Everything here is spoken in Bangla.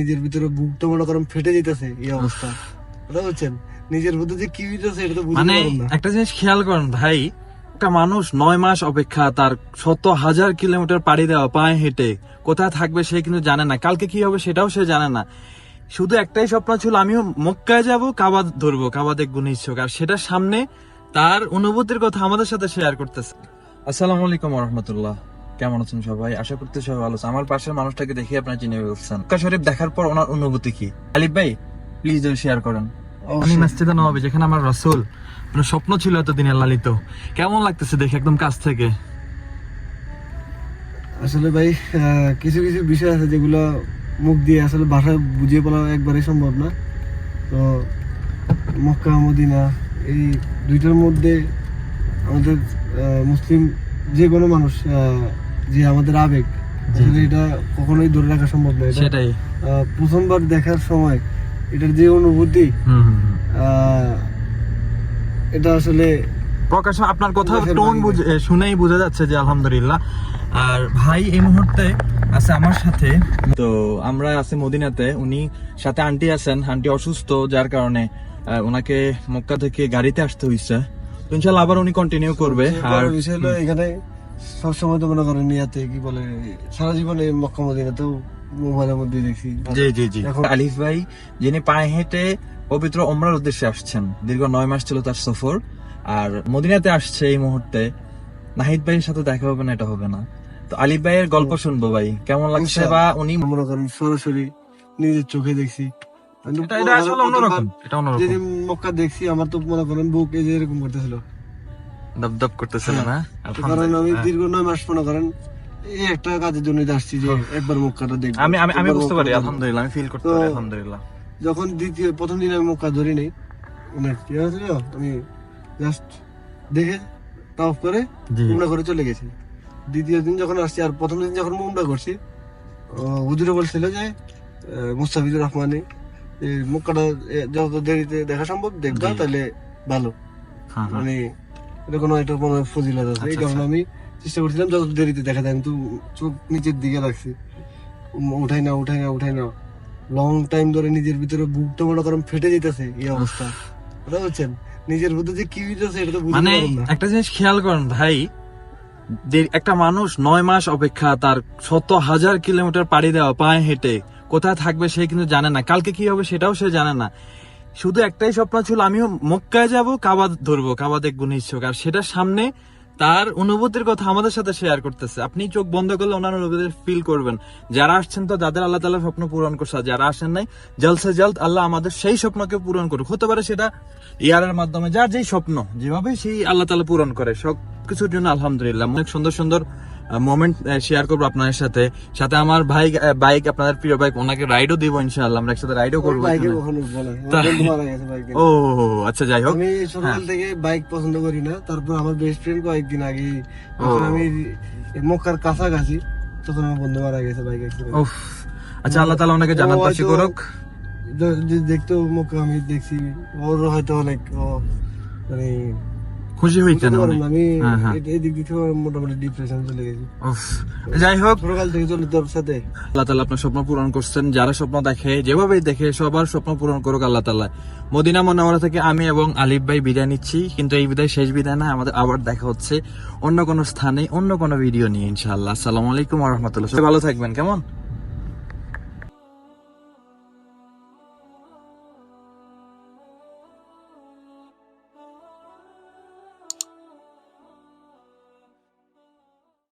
নিজের ভিতরে বুকটা মনে করেন ফেটে যেতেছে এই অবস্থা। বুঝতে পারছেন? নিজের ভিতরে যে কি হইতেছে এটা তো বুঝতে মানে পারলাম না। একটা জিনিস খেয়াল করেন ভাই একটা মানুষ নয় মাস অপেক্ষা তার শত হাজার কিলোমিটার পাড়ি দেওয়া পায়ে হেঁটে কোথায় থাকবে সে কিন্তু জানে না। কালকে কি হবে সেটাও সে জানে না। শুধু একটাই স্বপ্ন ছিল আমিও মক্কায় যাব কাবা ধরবো কাবা দেখব নিশ্চয় আর সেটার সামনে তার অনুভূতির কথা আমাদের সাথে শেয়ার করতেছে। আসসালামু আলাইকুম রহমতুল্লাহ। কেমন আছেন সবাই? আশা করতে সবাই ভালো আছে আমার পাশের মানুষটাকে দেখে আপনার চিনে ফেলছেন। মক্কা শরীফ দেখার পর ওনার অনুভূতি কি? আলিফ ভাই প্লিজ শেয়ার করেন। আমি। মসজিদে নবাবী যেখানে আমার রসুল। মানে স্বপ্ন ছিল এতদিনের লালিত। কেমন লাগতেছে দেখে একদম কাছ থেকে? আসলে ভাই আহ, কিছু কিছু বিষয় আছে যেগুলো মুখ দিয়ে আসলে ভাষায় বুঝিয়ে বলা একবারে সম্ভব না। তো মক্কা মদিনা এই দুইটার মধ্যে আমাদের আহ, মুসলিম যে কোনো মানুষ আহ, যে আমাদের আবেগ আসলে এটা কখনোই ধরে রাখা সম্ভব না সেটাই। প্রথমবার দেখার সময় এটার যে অনুভূতি এটা আসলে প্রকাশ আপনার কথা টোন শুনেই বোঝা যাচ্ছে যে আলহামদুলিল্লাহ। আর ভাই এই মুহূর্তে আছে আমার সাথে। তো আমরা আছি মদিনাতে উনি সাথে আন্টি আছেন। আন্টি অসুস্থ যার কারণে ওনাকে মক্কা থেকে গাড়িতে আসতে হয়েছে তো ইনশাল্লাহ আবার উনি কন্টিনিউ করবে। আর বিষয় হলো এখানে সবসময় তো মনে করেন নিয়াতে কি বলে সারা জীবনে মক্কা মদিনাতেও মোবাইলের মধ্যে দেখছি। জি জি জি। এখন- আলিফ ভাই যিনি পায়ে হেঁটে পবিত্র ওমরার উদ্দেশ্যে আসছেন দীর্ঘ নয় মাস ছিল তার সফর আর মদিনাতে আসছে এই মুহূর্তে। নাহিদ ভাইয়ের সাথে দেখা হবে না এটা হবে না। তো আলিফ ভাইয়ের গল্প শুনব ভাই। কেমন লাগছে বা উনি মনে করেন সরাসরি নিজের চোখে দেখছি। এটা আসলে অন্যরকম। এটা অন্যরকম। মক্কা দেখছি আমার তো মনে করেন বুক এই যে এরকম করতেছিল। দপ দপ করতেছিল না কারণ আমি দীর্ঘ নয় মাস মনে করেন এই একটা কাজের জন্য আসছি যে একবার মক্কাটা দেখব। আমি আমি আমি বুঝতে পারি আলহামদুলিল্লাহ আমি ফিল করতে পারি আলহামদুলিল্লাহ। যখন দ্বিতীয় প্রথম দিন আমি মক্কা ধরি নেই। অনেক কি হয়েছিল? আমি জাস্ট দেখে তাওফ করে উমরা করে চলে গেছি। দ্বিতীয় দিন যখন আসছি আর প্রথম দিন যখন উমরা করছি হুজুরে বলছিল যে আহ, মুস্তাফিজুর রহমানে এই মক্কাটা যত দেরিতে দেখা সম্ভব দেখবা তাহলে ভালো। হ্যাঁ, হ্যাঁ। মানে এটা কোনো একটা কোনো ফজিলত আছে। এই আচ্ছা, কারণে আমি চেষ্টা করছিলাম যত দেরিতে দেখা যায় কিন্তু চোখ নিচের দিকে রাখছি। উঠাই না উঠাই না উঠাই না লং টাইম ধরে নিজের ভিতরে বুকটা মনে করেন ফেটে যেতেছে এই অবস্থা। বুঝতে পারছেন নিজের ভিতরে যে কি হইতেছে এটা তো বুঝতে মানে একটা জিনিস খেয়াল করেন ভাই একটা মানুষ নয় মাস অপেক্ষা তার শত হাজার কিলোমিটার পাড়ি দেওয়া পায়ে হেঁটে কোথায় থাকবে সে কিন্তু জানে না। কালকে কি হবে সেটাও সে জানে না। শুধু একটাই স্বপ্ন ছিল, আমিও মক্কায় যাব কাবা ধরবো কাবা দেখব নিশ্চয় আর সেটার সামনে তার অনুভূতির কথা আমাদের সাথে শেয়ার করতেছে। আপনি চোখ বন্ধ করলে ওনার অনুভূতি ফিল করবেন। যারা আসছেন তো যাদের আল্লাহ তালা স্বপ্ন পূরণ করছে যারা আসেন নাই, জলসে জলদ আল্লাহ আমাদের সেই স্বপ্নকে পূরণ করুক। হতে পারে সেটা ইয়ারের মাধ্যমে, যার যেই স্বপ্ন যেভাবে সেই আল্লাহ তালা পূরণ করে সব কিছুর জন্য আলহামদুলিল্লাহ। অনেক সুন্দর সুন্দর মোমেন্ট শেয়ার করব আপনাদের সাথে। সাথে আমার ভাই বাইক আপনাদের প্রিয় বাইক ওনাকে রাইডও দিব ইনশাআল্লাহ আমরা একসাথে রাইডও করব ও আচ্ছা যাই হোক। আমি ছোটকাল থেকে বাইক পছন্দ করি না। তারপর আমার বেস্ট ফ্রেন্ড কয়েকদিন আগে আমি মক্কার কাছাকাছি তখন আমার বন্ধু মারা গেছে বাইক আচ্ছা আল্লাহ তালা ওনাকে ও জান্নাতবাসী করুক। দেখতেও মক্কা আমি দেখছি ওর হয়তো অনেক মানে খুশি হইতেন আমি। হ্যাঁ, হ্যাঁ। এদিক থেকে মোটামুটি ডিপ্রেশন চলে গেছি। যাই হোক। ছোটকাল থেকে চলে তোর সাথে। আল্লাহ তালা আপনার স্বপ্ন পূরণ করছেন। যারা স্বপ্ন দেখে যেভাবেই দেখে সবার স্বপ্ন পূরণ করুক আল্লাহ তালা মদিনা মনোয়ারা থেকে আমি এবং আলিফ ভাই বিদায় নিচ্ছি। কিন্তু এই বিদায় শেষ বিদায় না আমাদের আবার দেখা হচ্ছে অন্য কোনো স্থানে অন্য কোনো ভিডিও নিয়ে ইনশাআল্লাহ। আসসালামু আলাইকুম রহমতুল্লাহ। ভালো থাকবেন কেমন?